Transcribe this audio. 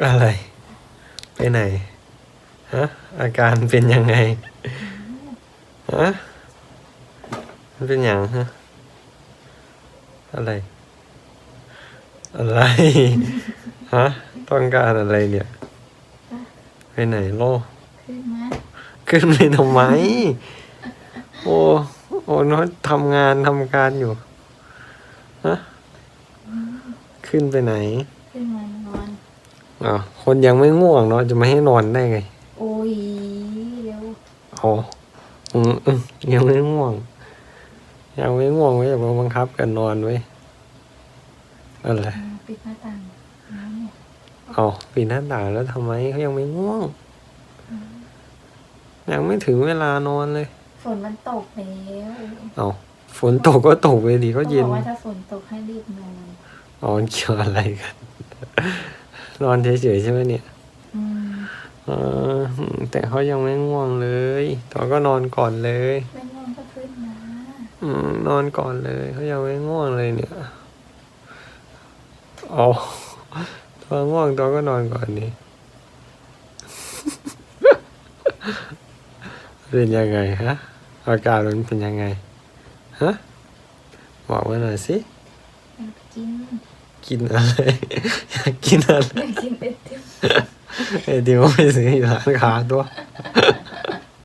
อะไร ไปไหน ฮะ อาการเป็นยังไง ฮะ มันเป็นอย่างฮะ อะไร อะไร ฮะ ต้องการอะไรเนี่ย ไปไหนโลขึ้นมาขึ้นไปทำไม โอ้ โอ้น้อยทำงานทำการอยู่ ฮะ ขึ้นไปไหนขึ้นมานอน อ๋อคนยังไม่ง่วงเนาะจะไม่ให้นอนได้ไงโอ้ยเร็วอ๋ออืมอืมยังไม่ง่วง ยังไม่ง่วงไว้อย่ามาบังคับกันนอนไว้อะไรอ่าปิดหน้าต่างน้ำเนี่ยเอาปีหน้าต่างแล้วทำไมเขายังไม่ง่วงยังไม่ถึงเวลานอนเลยฝนมันตกแล้วเอาฝนตกก็ตกไปดีก็เขาบเย็อน กว่าถ้าฝนตกให้รีบนอน อ๋อมันเกี่ยวอะไรกัน นอนเฉยๆใช่ไหมเนี่ยอืมเออแต่เขายังไม่ง่วงเลยตอนก็นอนก่อนเลย ไม่ง่วงก็ขึ้นมาอืมนอนก่อนเลยเขายังไม่ง่วงเลยเนี่ยเอาตัวง่วงตัวก็นอนก่อนนี่เป็นยังไงฮะอาการมันเป็นยังไงฮะบอกมาหน่อยสิอยากกิน กินอะไร อยากกินอะไรอยากกินไอติมไอ้ดิวไม่ซื้ออยู่ร้านค้าตัว